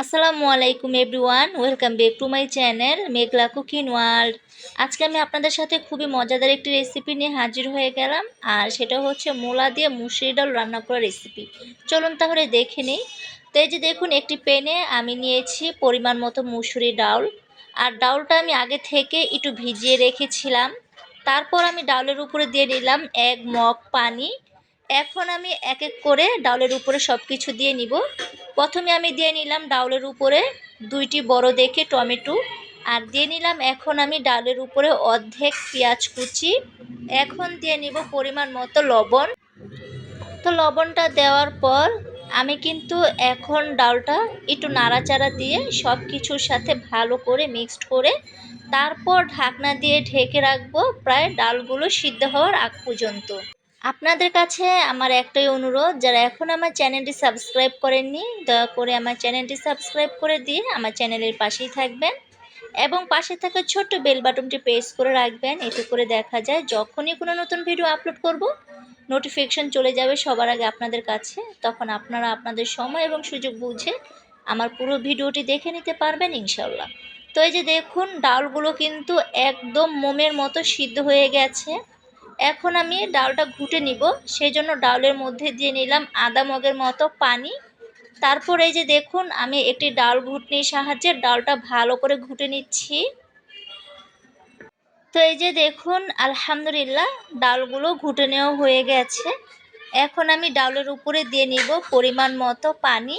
আসসালামু আলাইকুম everyone, welcome back to my channel Meghla cooking world. আজকে আমি আপনাদের সাথে খুবই মজাদার একটি রেসিপি নিয়ে হাজির হয়ে গেলাম, আর সেটা হচ্ছে মূলা দিয়ে মুসুরি ডাল রান্না করা রেসিপি চলুন তাহলে দেখে নিই। তো এই যে দেখুন, একটি পেনে আমি নিয়েছি পরিমাণ মতো মুসুরি ডাল, আর ডাউলটা আমি আগে থেকে একটু ভিজিয়ে রেখেছিলাম। তারপর আমি ডাউলের উপরে দিয়ে নিলাম এক মগ পানি এখন আমি এক এক করে ডাউলের উপরে সব কিছু দিয়ে নিব। প্রথমে আমি দিয়ে নিলাম ডাউলের উপরে দুইটি বড় দেখে টমেটো। আর দিয়ে নিলাম এখন আমি ডালের উপরে অর্ধেক পেঁয়াজ কুচি। এখন দিয়ে নিব পরিমাণ মতো লবণ। তো লবণটা দেওয়ার পর আমি কিন্তু এখন ডালটা একটু নাড়াচাড়া দিয়ে সব কিছুর সাথে ভালো করে মিক্সড করে তারপর ঢাকনা দিয়ে ঢেকে রাখব। প্রায় ডালগুলো সিদ্ধ হওয়ার আগ পর্যন্ত। আপনাদের কাছে আমার একটাই অনুরোধ, যারা এখন আমার চ্যানেলটি সাবস্ক্রাইব করেননি, দয়া করে আমার চ্যানেলটি সাবস্ক্রাইব করে দিয়ে আমার চ্যানেলের পাশেই থাকবেন এবং পাশে থাকা ছোট্ট বেল বাটনটি প্রেস করে রাখবেন, এতে করে দেখা যায় যখনই কোনো নতুন ভিডিও আপলোড করব, নোটিফিকেশন চলে যাবে সবার আগে আপনাদের কাছে, তখন আপনারা আপনাদের সময় এবং সুযোগ বুঝে আমার পুরো ভিডিওটি দেখে নিতে পারবেন ইনশাল্লাহ তো এই যে দেখুন, ডালগুলো কিন্তু একদম মোমের মতো সিদ্ধ হয়ে গেছে। এখন আমি ডালটা ঘুটে নিব। সেই জন্য ডালের মধ্যে দিয়ে নিলাম আদা মগের মতো পানি। তারপর এই যে দেখুন, আমি একটি ডাল ঘুটনির সাহায্যে ডালটা ভালো করে ঘুটে নিচ্ছি। তো এই যে দেখুন, আলহামদুলিল্লাহ ডালগুলো ঘুটে নেওয়া হয়ে গেছে। এখন আমি ডালের উপরে দিয়ে নিব পরিমাণ মতো পানি।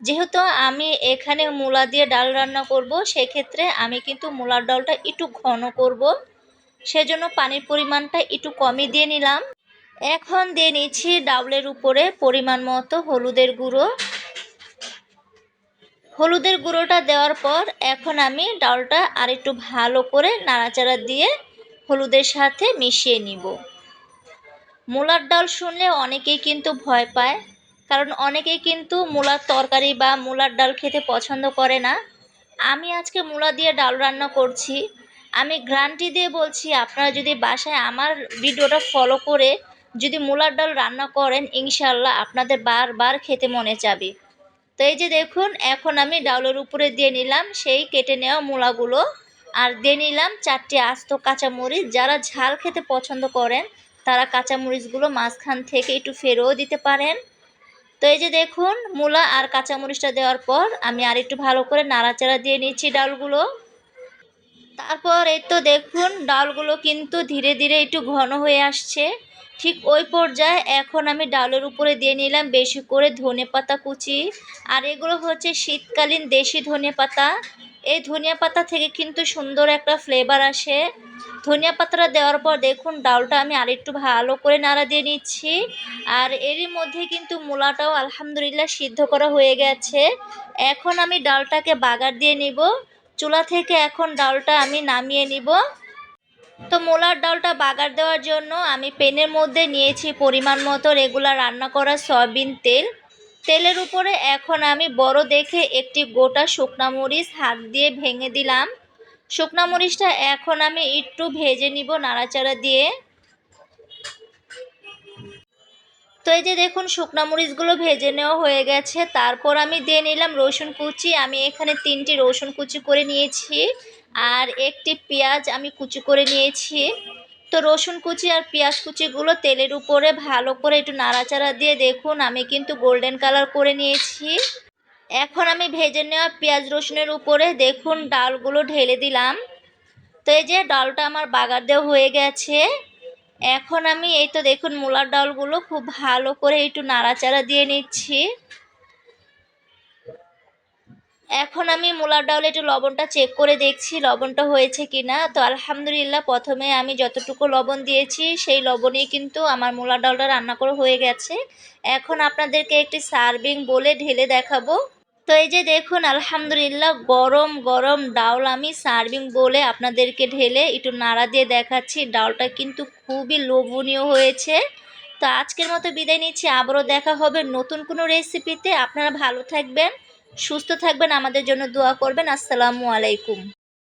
যেহেতু আমি এখানে মূলা দিয়ে ডাল রান্না করব, সেক্ষেত্রে আমি কিন্তু মূলার ডালটা একটু ঘন করব। সেজন্য পানির পরিমাণটা একটু কমই দিয়ে নিলাম। এখন দিয়ে নিচ্ছি ডাউলের উপরে পরিমাণ মতো হলুদের গুঁড়ো। হলুদের গুঁড়োটা দেওয়ার পর এখন আমি ডালটা আর একটু ভালো করে নাড়াচাড়া দিয়ে হলুদের সাথে মিশিয়ে নিব। মূলার ডাল শুনলে অনেকেই কিন্তু ভয় পায়, কারণ অনেকেই কিন্তু মূলার তরকারি বা মূলার ডাল খেতে পছন্দ করে না। আমি আজকে মূলা দিয়ে ডাল রান্না করছি। আমি গ্রান্টি দিয়ে বলছি, আপনারা যদি বাসায় আমার ভিডিওটা ফলো করে যদি মূলার ডাল রান্না করেন ইনশাল্লাহ আপনাদের বারবার খেতে মনে যাবে তো এই যে দেখুন, এখন আমি ডাউলের উপরে দিয়ে নিলাম সেই কেটে নেওয়া মূলাগুলো, আর দিয়ে নিলাম চারটি আস্ত কাঁচামরিচ। যারা ঝাল খেতে পছন্দ করেন, তারা কাঁচামরিচগুলো মাঝখান থেকে একটু ফেরোও দিতে পারেন। তো এই যে দেখুন, মূলা আর কাঁচামরিচটা দেওয়ার পর আমি আর একটু ভালো করে নাড়াচাড়া দিয়ে নিচ্ছি ডালগুলো। তারপর এই তো দেখুন, ডালগুলো কিন্তু ধীরে ধীরে একটু ঘন হয়ে আসছে। ঠিক ওই পর্যায়ে এখন আমি ডালের উপরে দিয়ে নিলাম বেশি করে ধনে পাতা কুচি। আর এগুলো হচ্ছে শীতকালীন দেশি ধনে পাতা। এই ধনিয়া পাতা থেকে কিন্তু সুন্দর একটা ফ্লেভার আসে। ধনিয়া পাতাটা দেওয়ার পর দেখুন, ডালটা আমি আরেকটু ভালো করে নাড়া দিয়ে নিচ্ছি। আর এরই মধ্যে কিন্তু মূলাটাও আলহামদুলিল্লাহ সিদ্ধ করা হয়ে গেছে। এখন আমি ডালটাকে বাগার দিয়ে নিব। চুলা থেকে এখন ডালটা আমি নামিয়ে নিব। তো মোলার ডালটা বাগার দেওয়ার জন্য আমি পেনের মধ্যে নিয়েছি পরিমাণ মতো রেগুলার রান্না করা সয়াবিন তেল। তেলের উপরে এখন আমি বড় দেখে একটি গোটা শুকনা মরিচ হাত দিয়ে ভেঙে দিলাম। শুকনা মরিচটা এখন আমি একটু ভেজে নিব নাড়াচাড়া দিয়ে। তো এই যে দেখুন, শুকনা মরিচগুলো ভেজে নেওয়া হয়ে গেছে। তারপর আমি দিয়ে নিলাম রসুন কুচি। আমি এখানে তিনটি রসুন কুচি করে নিয়েছি আর একটি পেঁয়াজ আমি কুচি করে নিয়েছি। তো রসুন কুচি আর পেঁয়াজ কুচিগুলো তেলের উপরে ভালো করে একটু নাড়াচাড়া দিয়ে দেখুন, আমি কিন্তু গোল্ডেন কালার করে নিয়েছি। এখন আমি ভেজে নেওয়া পেঁয়াজ রসুনের উপরে দেখুন, ডালগুলো ঢেলে দিলাম। তো এই যে ডালটা আমার বাগার দেওয়া হয়ে গেছে। এখন আমি এই তো দেখুন মূলার ডালগুলো খুব ভালো করে একটু নাড়াচাড়া দিয়ে নিচ্ছি। এখন আমি মূলার ডাউলে একটু লবণটা চেক করে দেখছি লবণটা হয়েছে কি না তো আলহামদুলিল্লাহ প্রথমে আমি যতটুকু লবণ দিয়েছি সেই লবণেই কিন্তু আমার মূলার ডালটা রান্না করে হয়ে গেছে। এখন আপনাদেরকে একটি সার্ভিং বলে ঢেলে দেখাবো। তো এই যে দেখুন, আলহামদুলিল্লাহ গরম গরম ডাউল আমি সার্ভিং বলে আপনাদেরকে ঢেলে একটু নাড়া দিয়ে দেখাচ্ছি। ডাউলটা কিন্তু খুবই লোভনীয় হয়েছে। তো আজকের মতো বিদায় নিচ্ছি। আবারও দেখা হবে নতুন কোনো রেসিপিতে। আপনারা ভালো থাকবেন, সুস্থ থাকবেন, আমাদের জন্য দোয়া করবেন। আসসালামু আলাইকুম।